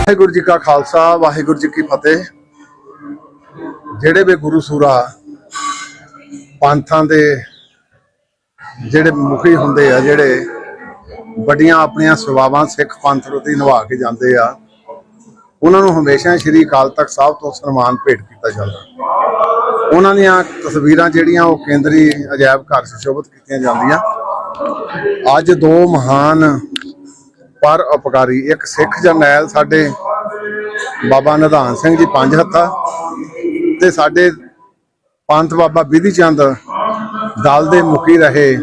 ਵਾਹਿਗੁਰੂ ਜੀ ਕਾ ਖਾਲਸਾ, ਵਾਹਿਗੁਰੂ ਜੀ ਕੀ ਫਤਿਹ। ਜਿਹੜੇ ਵੀ ਗੁਰੂ ਸੂਰਾ ਪੰਥਾਂ ਦੇ ਜਿਹੜੇ ਮੁਖੀ ਹੁੰਦੇ ਆ, ਜਿਹੜੇ ਵੱਡੀਆਂ ਆਪਣੀਆਂ ਸੇਵਾਵਾਂ ਸਿੱਖ ਪੰਥ ਪ੍ਰਤੀ ਨਿਭਾ ਕੇ ਜਾਂਦੇ ਆ, ਉਹਨਾਂ ਨੂੰ ਹਮੇਸ਼ਾ ਸ੍ਰੀ ਅਕਾਲ ਤਖਤ ਸਾਹਿਬ ਤੋਂ ਸਨਮਾਨ ਭੇਟ ਕੀਤਾ ਜਾਂਦਾ। ਉਹਨਾਂ ਦੀਆਂ ਤਸਵੀਰਾਂ ਜਿਹੜੀਆਂ ਉਹ ਕੇਂਦਰੀ ਅਜਾਇਬ ਘਰ ਸੁਸ਼ੋਭਿਤ ਕੀਤੀਆਂ ਜਾਂਦੀਆਂ। ਅੱਜ ਦੋ ਮਹਾਨ ਪਰ ਉਪਕਾਰੀ ਇੱਕ ਸਿੱਖ ਜਰਨੈਲ ਸਾਡੇ ਬਾਬਾ ਨਿਧਾਨ ਸਿੰਘ ਜੀ ਪੰਜ ਹੱਥਾ ਤੇ ਸਾਡੇ ਪੰਥ ਬਾਬਾ ਬਿਧੀ ਚੰਦ ਦਲ ਦੇ ਮੁਖੀ ਰਹੇ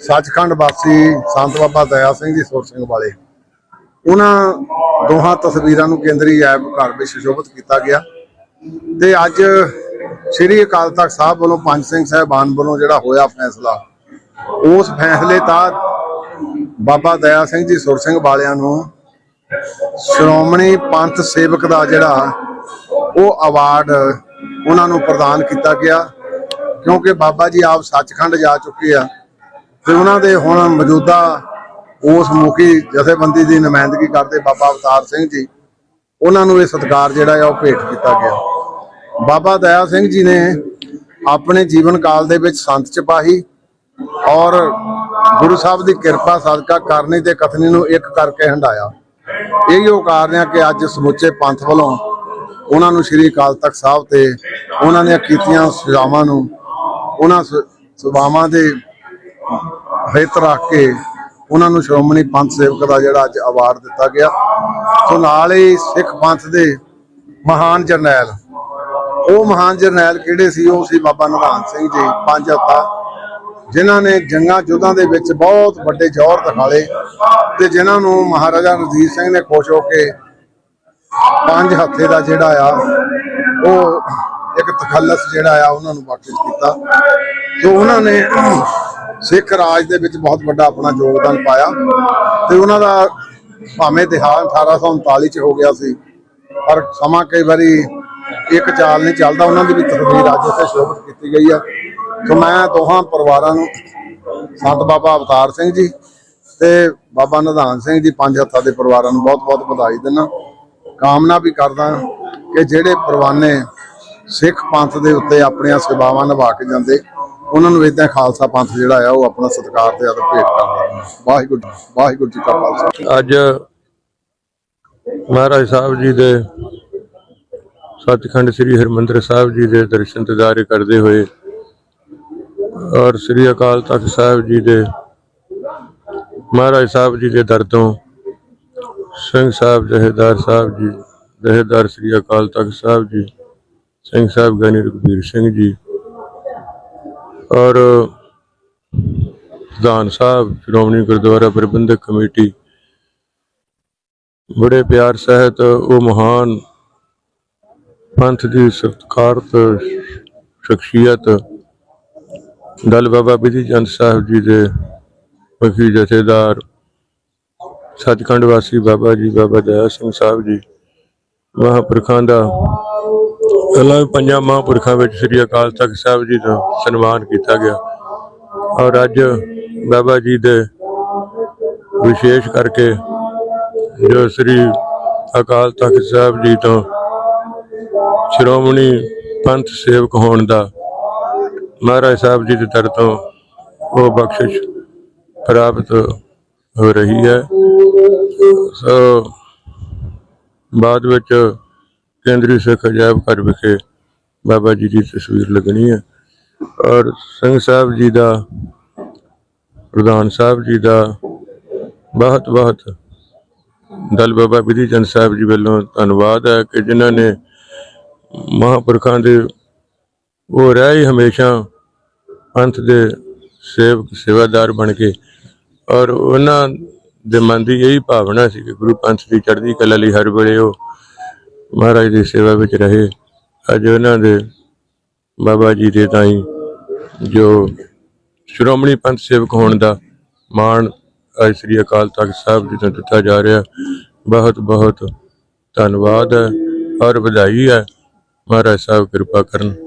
ਸੱਚਖੰਡ ਵਾਸੀ ਸੰਤ ਬਾਬਾ ਦਇਆ ਸਿੰਘ ਜੀ ਸੁਰ ਸਿੰਘ ਵਾਲੇ। ਉਹਨਾਂ ਦੋਹਾਂ ਤਸਵੀਰਾਂ ਨੂੰ ਕੇਂਦਰੀ ਐਬ ਘਰ ਵਿੱਚ ਸੁਸ਼ੋਭਿਤ ਕੀਤਾ ਗਿਆ ਤੇ ਅੱਜ ਸ੍ਰੀ ਅਕਾਲ ਤਖਤ ਸਾਹਿਬ ਵੱਲੋਂ ਪੰਜ ਸਿੰਘ ਸਾਹਿਬਾਨ ਵੱਲੋਂ ਜਿਹੜਾ ਹੋਇਆ ਫੈਸਲਾ, ਉਸ ਫੈਸਲੇ ਤਾਂ ਬਾਬਾ ਦਇਆ ਸਿੰਘ ਜੀ ਸੁਰ ਸਿੰਘ ਵਾਲਿਆਂ ਨੂੰ ਸ਼੍ਰੋਮਣੀ ਪੰਥ ਸੇਵਕ ਦਾ ਜਿਹੜਾ ਉਹ ਅਵਾਰਡ ਉਹਨਾਂ ਨੂੰ ਪ੍ਰਦਾਨ ਕੀਤਾ ਗਿਆ, ਕਿਉਂਕਿ ਬਾਬਾ ਜੀ ਆਪ ਸੱਚਖੰਡ ਜਾ ਚੁੱਕੇ ਆ ਤੇ ਉਹਨਾਂ ਦੇ ਹੁਣ ਮੌਜੂਦਾ ਉਸ ਮੁਖੀ ਜਥੇਬੰਦੀ ਦੀ ਨੁਮਾਇੰਦਗੀ ਕਰਦੇ ਬਾਬਾ ਅਵਤਾਰ ਸਿੰਘ ਜੀ, ਉਹਨਾਂ ਨੂੰ ਇਹ ਸਤਿਕਾਰ ਜਿਹੜਾ ਆ ਉਹ ਭੇਟ ਕੀਤਾ ਗਿਆ। ਬਾਬਾ ਦਇਆ ਸਿੰਘ ਜੀ ਨੇ ਆਪਣੇ ਜੀਵਨ ਕਾਲ ਦੇ ਵਿੱਚ ਸੰਤ ਸਿਪਾਹੀ ਔਰ ਗੁਰੂ ਸਾਹਿਬ ਦੀ ਕਿਰਪਾ ਸਦਕਾ ਕਰਨੀ ਤੇ ਕਥਨੀ ਨੂੰ ਇੱਕ ਕਰਕੇ ਹੰਡਾਇਆ। ਇਹੀ ਉਹ ਕਾਰਨ ਆ ਕਿ ਅੱਜ ਸਮੁੱਚੇ ਪੰਥ ਵੱਲੋਂ ਉਹਨਾਂ ਨੂੰ ਸ੍ਰੀ ਅਕਾਲ ਤਖਤ ਸਾਹਿਬ ਤੇ ਉਹਨਾਂ ਦੀਆਂ ਕੀਤੀਆਂ ਸਜਾਵਾਂ ਨੂੰ, ਉਹਨਾਂ ਸ- ਸੇਵਾਵਾਂ ਦੇ ਹਿੱਤ ਰੱਖ ਕੇ ਉਹਨਾਂ ਨੂੰ ਸ਼੍ਰੋਮਣੀ ਪੰਥ ਸੇਵਕ ਦਾ ਜਿਹੜਾ ਅੱਜ ਅਵਾਰਡ ਦਿੱਤਾ ਗਿਆ। ਸੋ ਨਾਲ ਹੀ ਸਿੱਖ ਪੰਥ ਦੇ ਮਹਾਨ ਜਰਨੈਲ, ਉਹ ਮਹਾਨ ਜਰਨੈਲ ਕਿਹੜੇ ਸੀ? ਉਹ ਸੀ ਬਾਬਾ ਨਿਧਾਨ ਸਿੰਘ ਜੀ, ਪੰਜ ਹੱਤਾ ਜਿਨ੍ਹਾਂ ਨੇ ਜੰਗਾਂ ਯੁੱਧਾਂ ਦੇ ਵਿੱਚ ਬਹੁਤ ਵੱਡੇ ਜੌਹਰ ਦਿਖਾਲੇ ਤੇ ਜਿਨ੍ਹਾਂ ਨੂੰ ਮਹਾਰਾਜਾ ਰਣਜੀਤ ਸਿੰਘ ਨੇ ਖੁਸ਼ ਹੋ ਕੇ ਪੰਜ ਹੱਥੇ ਦਾ ਜਿਹੜਾ ਆ, ਉਹ ਇੱਕ ਤਖੱਲਸ ਜਿਹੜਾ ਆ ਉਹਨਾਂ ਨੂੰ ਬਖਸ਼ਿਸ਼ ਕੀਤਾ। ਸੋ ਉਹਨਾਂ ਨੇ ਸਿੱਖ ਰਾਜ ਦੇ ਵਿੱਚ ਬਹੁਤ ਵੱਡਾ ਆਪਣਾ ਯੋਗਦਾਨ ਪਾਇਆ ਤੇ ਉਹਨਾਂ ਦਾ ਭਾਵੇਂ ਦੇਹਾਂਤ 1839 ਚ ਹੋ ਗਿਆ ਸੀ, ਪਰ ਸਮਾਂ ਕਈ ਵਾਰੀ ਇੱਕ ਚਾਲ ਨਹੀਂ ਚੱਲਦਾ, ਉਹਨਾਂ ਦੀ ਵੀ ਤਸਵੀਰ ਅੱਜ ਉੱਥੇ ਸ਼ੋਭਿਤ ਕੀਤੀ ਗਈ ਆ। ਸੋ ਮੈਂ ਦੋਹਾਂ ਪਰਿਵਾਰਾਂ ਨੂੰ ਸੰਤ ਬਾਬਾ ਅਵਤਾਰ ਸਿੰਘ ਜੀ ਤੇ ਬਾਬਾ ਨਿਧਾਨ ਸਿੰਘ ਜੀ ਪੰਜ ਹੱਥਾਂ ਦੇ ਪਰਿਵਾਰਾਂ ਨੂੰ ਬਹੁਤ-ਬਹੁਤ ਵਧਾਈ ਦਿੰਦਾ। ਕਾਮਨਾ ਵੀ ਕਰਦਾ ਕਿ ਜਿਹੜੇ ਪਰਵਾਨੇ ਸਿੱਖ ਪੰਥ ਦੇ ਉੱਤੇ ਆਪਣੀਆਂ ਸੇਵਾਵਾਂ ਨਿਭਾ ਕੇ ਜਾਂਦੇ, ਉਹਨਾਂ ਨੂੰ ਇਦਾਂ ਖਾਲਸਾ ਪੰਥ ਜਿਹੜਾ ਆ ਉਹ ਆਪਣਾ ਸਤਿਕਾਰ ਤੇ ਅਦਰ ਭੇਟ ਕਰਦਾ। ਵਾਹਿਗੁਰੂ ਜੀ- ਵਾਹਿਗੁਰੂ ਜੀ ਕਾ ਖਾਲਸਾ। ਅੱਜ ਮਹਾਰਾਜ ਸਾਹਿਬ ਜੀ ਦੇ ਸੱਚਖੰਡ ਸ੍ਰੀ ਹਰਮੰਦਰ ਸਾਹਿਬ ਜੀ ਦੇ ਦਰਸ਼ਨ ਦਿਦਾਰੇ ਕਰਦੇ ਹੋਏ ਔਰ ਸ੍ਰੀ ਅਕਾਲ ਤਖਤ ਸਾਹਿਬ ਜੀ ਦੇ ਮਹਾਰਾਜ ਸਾਹਿਬ ਜੀ ਦੇ ਦਰ ਤੋਂ, ਸਿੰਘ ਸਾਹਿਬ ਜਹੇਦਾਰ ਸਾਹਿਬ ਜੀ, ਜਹੇਦਾਰ ਸ੍ਰੀ ਅਕਾਲ ਤਖਤ ਸਾਹਿਬ ਜੀ, ਸਿੰਘ ਸਾਹਿਬ ਗਨੀ ਰਘਬੀਰ ਸਿੰਘ ਜੀ ਔਰ ਪ੍ਰਧਾਨ ਸਾਹਿਬ, ਸ਼੍ਰੋਮਣੀ ਗੁਰਦੁਆਰਾ ਪ੍ਰਬੰਧਕ ਕਮੇਟੀ, ਬੜੇ ਪਿਆਰ ਸਹਿਤ ਉਹ ਮਹਾਨ ਪੰਥ ਦੀ ਸਤਿਕਾਰਤ ਸ਼ਖਸੀਅਤ ਦਲ ਬਾਬਾ ਬਿਧੀ ਚੰਦ ਸਾਹਿਬ ਜੀ ਦੇ ਮੁਖੀ ਜਥੇਦਾਰ, ਸੱਚਖੰਡ ਵਾਸੀ ਬਾਬਾ ਜੀ, ਬਾਬਾ ਦਇਆ ਸਿੰਘ ਸਾਹਿਬ ਜੀ, ਮਹਾਂਪੁਰਖਾਂ ਦਾ ਅਲੱਗ ਪੰਜਾਂ ਮਹਾਂਪੁਰਖਾਂ ਵਿੱਚ ਸ੍ਰੀ ਅਕਾਲ ਤਖਤ ਸਾਹਿਬ ਜੀ ਦਾ ਸਨਮਾਨ ਕੀਤਾ ਗਿਆ। ਔਰ ਅੱਜ ਬਾਬਾ ਜੀ ਦੇ ਵਿਸ਼ੇਸ਼ ਕਰਕੇ ਜੋ ਸ੍ਰੀ ਅਕਾਲ ਤਖਤ ਸਾਹਿਬ ਜੀ ਤੋਂ ਸ਼੍ਰੋਮਣੀ ਪੰਥ ਸੇਵਕ ਹੋਣ ਦਾ ਮਹਾਰਾਜ ਸਾਹਿਬ ਜੀ ਦੇ ਦਰ ਤੋਂ ਉਹ ਬਖਸ਼ਿਸ਼ ਪ੍ਰਾਪਤ ਹੋ ਰਹੀ ਹੈ। ਸੋ ਬਾਅਦ ਵਿੱਚ ਕੇਂਦਰੀ ਸਿੱਖ ਅਜਾਇਬ ਘਰ ਵਿਖੇ ਬਾਬਾ ਜੀ ਦੀ ਤਸਵੀਰ ਲੱਗਣੀ ਹੈ ਔਰ ਸਿੰਘ ਸਾਹਿਬ ਜੀ ਦਾ, ਪ੍ਰਧਾਨ ਸਾਹਿਬ ਜੀ ਦਾ ਬਹੁਤ ਬਹੁਤ ਦਲ ਬਾਬਾ ਵਿਧੀ ਚੰਦ ਸਾਹਿਬ ਜੀ ਵੱਲੋਂ ਧੰਨਵਾਦ ਹੈ ਕਿ ਜਿਨ੍ਹਾਂ ਨੇ ਮਹਾਂਪੁਰਖਾਂ ਦੇ ਉਹ ਰਹਿ ਹੀ ਹਮੇਸ਼ਾ ਪੰਥ ਦੇ ਸੇਵਕ, ਸੇਵਾਦਾਰ ਬਣ ਕੇ। ਔਰ ਉਹਨਾਂ ਦੇ ਮਨ ਦੀ ਇਹੀ ਭਾਵਨਾ ਸੀ ਕਿ ਗੁਰੂ ਪੰਥ ਦੀ ਚੜ੍ਹਦੀ ਕਲਾ ਲਈ ਹਰ ਵੇਲੇ ਉਹ ਮਹਾਰਾਜ ਦੀ ਸੇਵਾ ਵਿੱਚ ਰਹੇ। ਅੱਜ ਉਹਨਾਂ ਦੇ ਬਾਬਾ ਜੀ ਦੇ ਤਾਈ ਜੋ ਸ਼੍ਰੋਮਣੀ ਪੰਥ ਸੇਵਕ ਹੋਣ ਦਾ ਮਾਣ ਅੱਜ ਸ੍ਰੀ ਅਕਾਲ ਤਖਤ ਸਾਹਿਬ ਜੀ ਤੋਂ ਦਿੱਤਾ ਜਾ ਰਿਹਾ। ਬਹੁਤ ਬਹੁਤ ਧੰਨਵਾਦ ਹੈ। ਔਰ ਵਧਾਈ ਹੈ। ਮਹਾਰਾਜ ਸਾਹਿਬ ਕਿਰਪਾ ਕਰਨ।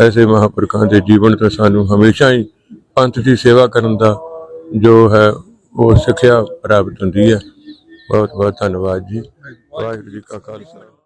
ਐਸੇ ਮਹਾਂਪੁਰਖਾਂ ਦੇ ਜੀਵਨ ਤੋਂ ਸਾਨੂੰ ਹਮੇਸ਼ਾ ਹੀ ਪੰਥ ਦੀ ਸੇਵਾ ਕਰਨ ਦਾ ਜੋ ਹੈ, ਉਹ ਸਿੱਖਿਆ ਪ੍ਰਾਪਤ ਹੁੰਦੀ ਹੈ। ਬਹੁਤ ਬਹੁਤ ਧੰਨਵਾਦ ਜੀ। ਵਾਹਿਗੁਰੂ ਜੀ ਕਾ ਖਾਲਸਾ।